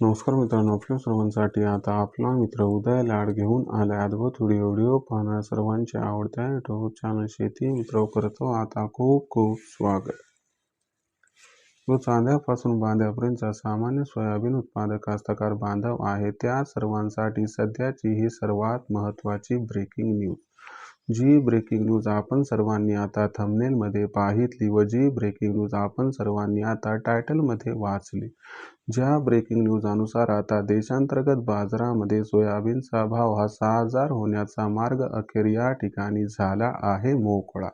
नमस्कार मित्रांनो आपल्या सर्वांसाठी आता आपला मित्र उदय लाड घेऊन आलाय अद्भुत व्हिडिओ व्हिडिओ पाहणार सर्वांच्या आवडत्या युट्यूब चॅनल शेती मित्र करतो. आता खूप खूप स्वागत. जो चांद्यापासून बांध्यापर्यंतचा सामान्य सोयाबीन उत्पादक कास्तकार बांधव आहे त्या सर्वांसाठी सध्याची ही सर्वात महत्त्वाची ब्रेकिंग न्यूज जी ब्रेकिंग न्यूज आपण सर्वांनी आता थंबनेलमध्ये पाहितली व जी ब्रेकिंग न्यूज आपण सर्वांनी आता टायटलमध्ये वाचली. ज्या ब्रेकिंग न्यूजानुसार आता देशांतर्गत बाजारामध्ये सोयाबीनचा भाव हा सहा हजार होण्याचा मार्ग अखेर या ठिकाणी झाला आहे मोकळा.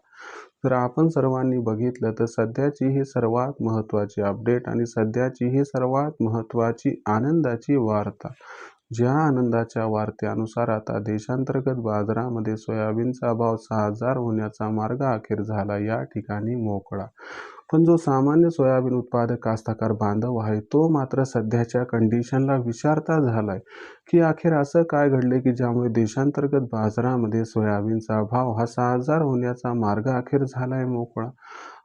तर आपण सर्वांनी बघितलं तर सध्याची ही सर्वात महत्त्वाची अपडेट आणि सध्याची ही सर्वात महत्त्वाची आनंदाची वार्ता. ज्या आनंदाच्या वार्त्यानुसार आता देशांतर्गत बाजारामध्ये सोयाबीनचा भाव सहा हजार होण्याचा मार्ग अखेर झाला. या ठिकाणी मोकळा पण जो सामान्य सोयाबीन उत्पादक कास्तकार बांधव आहे तो मात्र सध्याच्या कंडिशनला विचारता झालाय की अखेर असं काय घडले की ज्यामुळे देशांतर्गत बाजारामध्ये सोयाबीनचा भाव हा सहा हजार होण्याचा मार्ग अखेर झालाय मोकळा?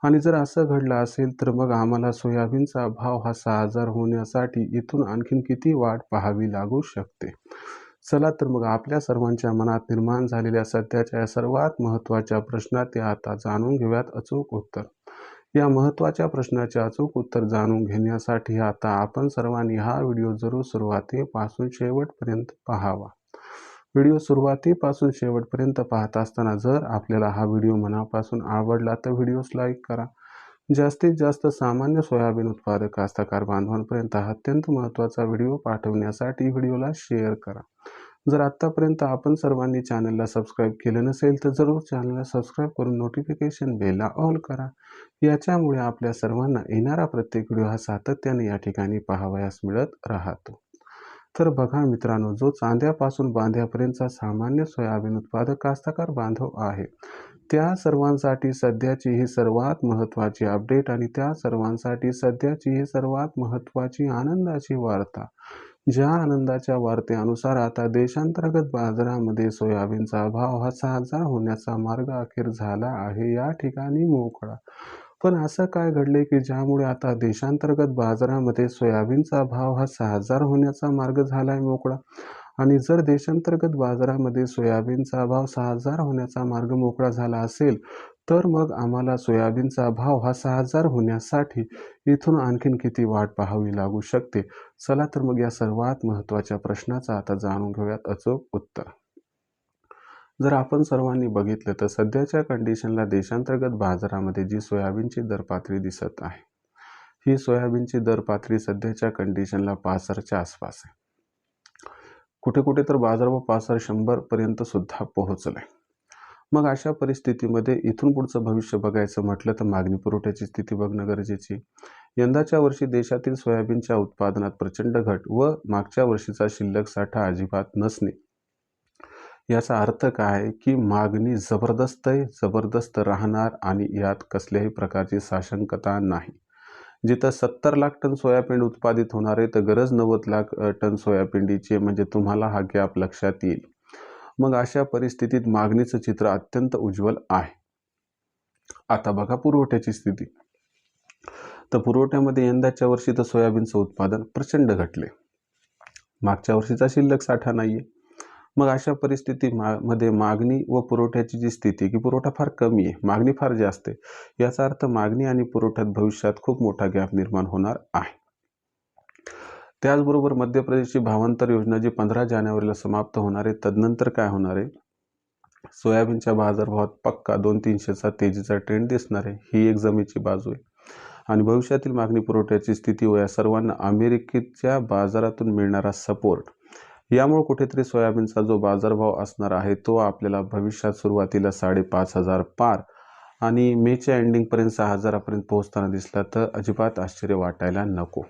आणि जर असं घडलं असेल तर मग आम्हाला सोयाबीनचा भाव हा सहा हजार होण्यासाठी इथून आणखीन किती वाट पाहावी लागू शकते? चला तर मग आपल्या सर्वांच्या मनात निर्माण झालेल्या सध्याच्या सर्वात महत्त्वाच्या प्रश्नात ते आता जाणून घेऊयात अचूक उत्तर. या महत्त्वाच्या प्रश्नाचे अचूक उत्तर जाणून घेण्यासाठी आता आपण सर्वांनी हा व्हिडिओ जरूर सुरुवातीपासून शेवटपर्यंत पाहावा. व्हिडिओ सुरुवातीपासून शेवटपर्यंत पाहत असताना जर आपल्याला हा व्हिडिओ मनापासून आवडला तर व्हिडिओस लाईक करा. जास्तीत जास्त सामान्य सोयाबीन उत्पादक कास्तकार बांधवांपर्यंत अत्यंत महत्त्वाचा व्हिडिओ पाठवण्यासाठी व्हिडिओला शेअर करा. जर आत्तापर्यंत आपण सर्वांनी चॅनलला सबस्क्राईब केलं नसेल तर जरूर चॅनलला सबस्क्राईब करून नोटिफिकेशन बेलला ऑल करा. याच्यामुळे आपल्या सर्वांना येणारा प्रत्येक व्हिडिओ हा सातत्याने या ठिकाणी पाहावयास मिळत राहतो. तर बघा मित्रांनो जो चांद्यापासून बांध्यापर्यंतचा सामान्य सोयाबीन उत्पादक कास्तकार बांधव आहे त्या सर्वांसाठी सध्याची ही सर्वात महत्त्वाची अपडेट आणि त्या सर्वांसाठी सध्याची ही सर्वात महत्त्वाची आनंदाची वार्ता. ज्या आनंदाच्या वार्तेनुसार आता देशांतर्गत बाजारामध्ये सोयाबीनचा भाव हा सहा हजार होण्याचा मार्ग अखेर झाला आहे. या ठिकाणी मोकळा. पण असं काय घडले की ज्यामुळे आता देशांतर्गत बाजारामध्ये सोयाबीनचा भाव हा सहा हजार होण्याचा मार्ग झाला आहे मोकळा? आणि जर देशांतर्गत बाजारामध्ये सोयाबीनचा भाव सहा हजार होण्याचा मार्ग मोकळा झाला असेल तर मग आम्हाला सोयाबीनचा भाव हा सहा हजार होण्यासाठी इथून आणखीन किती वाट पाहावी लागू शकते? चला तर मग या सर्वात महत्त्वाच्या प्रश्नाचा आता जाणून घेऊयात अचूक उत्तर. जर आपण सर्वांनी बघितलं तर सध्याच्या कंडिशनला देशांतर्गत बाजारामध्ये जी सोयाबीनची दर पातळी दिसत आहे ही सोयाबीनची दर पातळी सध्याच्या कंडिशनला पासरच्या आसपास आहे. कुठे कुठे तर बाजार व पासर शंभरपर्यंत सुद्धा आहे मग अशा परिस्थितीमध्ये इथून पुढचं भविष्य बघायचं म्हटलं तर मागणी पुरवठ्याची स्थिती बघणं गरजेची. यंदाच्या वर्षी देशातील सोयाबीनच्या उत्पादनात प्रचंड घट व मागच्या वर्षीचा शिल्लक साठा अजिबात नसणे. याचा अर्थ काय? की मागणी जबरदस्त आहे जबरदस्त राहणार आणि यात कसल्याही प्रकारची साशंकता नाही. जिथं सत्तर लाख टन सोयाबीन उत्पादित होणार आहे तर गरज नव्वद लाख टन सोयाबीनची म्हणजे तुम्हाला हा गॅप लक्षात येईल. मग अशा परिस्थितीत मागणीचं चित्र अत्यंत उज्ज्वल आहे. आता बघा पुरवठ्याची स्थिती. तर पुरवठ्यामध्ये यंदाच्या वर्षी तर सोयाबीनचं उत्पादन प्रचंड घटले. मागच्या वर्षीचा शिल्लक साठा नाही आहे मग अशा परिस्थिती मा मध्ये मागणी व पुरवठ्याची जी स्थिती की पुरवठा फार कमी आहे मागणी फार जास्त आहे याचा अर्थ मागणी आणि पुरवठ्यात भविष्यात खूप मोठा गॅप निर्माण होणार आहे. त्याचबरोबर मध्य प्रदेशची भावांतर योजना जी पंधरा जानेवारीला समाप्त होणार आहे तदनंतर काय होणार आहे? सोयाबीनच्या बाजारभावात पक्का दोन तीनशेचा तेजीचा ट्रेंड दिसणार आहे ही एक जमेची बाजू आहे. आणि भविष्यातील मागणी पुरवठ्याची स्थिती व या सर्वांना अमेरिकेच्या बाजारातून मिळणारा सपोर्ट यामुळे कुठेतरी सोयाबीनचा जो बाजारभाव असणार आहे तो आपल्याला भविष्यात सुरुवातीला साडेपाच हजार पार आणि मेच्या एंडिंगपर्यंत सहा हजारापर्यंत पोहोचताना दिसला तर अजिबात आश्चर्य वाटायला नको.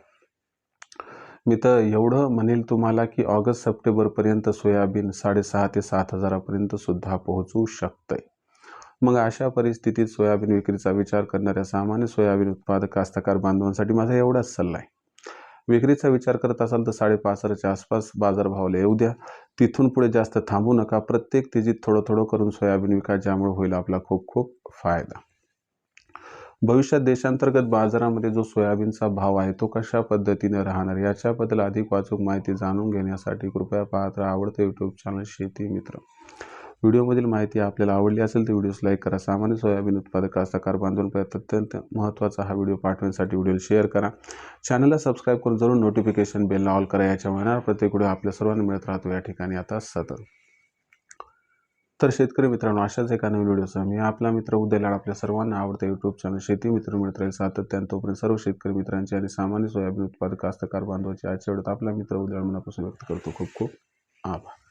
मी तर एवढं म्हणेल तुम्हाला की ऑगस्ट सप्टेंबरपर्यंत सोयाबीन साडेसहा ते सात हजारापर्यंत सुद्धा पोहोचू आहे मग अशा परिस्थितीत सोयाबीन विक्रीचा विचार करणाऱ्या सामान्य सोयाबीन उत्पादक कास्तकार बांधवांसाठी माझा एवढाच सल्ला आहे. विक्रीचा विचार करत असाल तर साडेपाच हजारच्या आसपास बाजारभावाला येऊ द्या. तिथून पुढे जास्त थांबू नका. प्रत्येक तेजीत थोडं थोडं करून सोयाबीन विका ज्यामुळे होईल आपला खूप खूप फायदा. भविष्यात देशांतर्गत बाजारामध्ये जो सोयाबीनचा भाव आहे तो कशा पद्धतीने राहणार? याच्याबद्दल अधिक वाचूक माहिती जाणून घेण्यासाठी कृपया पाहत राहा आवडते यूट्यूब चॅनल शेती मित्र. व्हिडिओमधील माहिती आपल्याला आवडली असेल तर व्हिडिओस लाईक करा. सामान्य सोयाबीन उत्पादक सकार बांधून प्रयत्न अत्यंत महत्त्वाचा हा व्हिडिओ पाठवण्यासाठी व्हिडिओ शेअर करा. चॅनलला सबस्क्राईब करून जरूर नोटिफिकेशन बेलला ऑल करा. याच्यामुळे प्रत्येक व्हिडिओ आपल्या सर्वांना मिळत राहतो. या ठिकाणी आता सतत. तर शेतकरी मित्रांनो अशाच एका नवीन व्हिडिओसह मी आपला मित्र उद्याला आपल्या सर्वांना आवडते यूट्यूब चॅनल शेती मित्र मिळत राहील सातत्यानं तोपर्यंत सर्व शेतकरी मित्रांचे आणि सामान्य सोयाबीन उत्पादक कास्तकार बांधवाचे आजच्या वेळेत आपला मित्र उद्याला मनापासून व्यक्त करतो. खूप खूप आभार.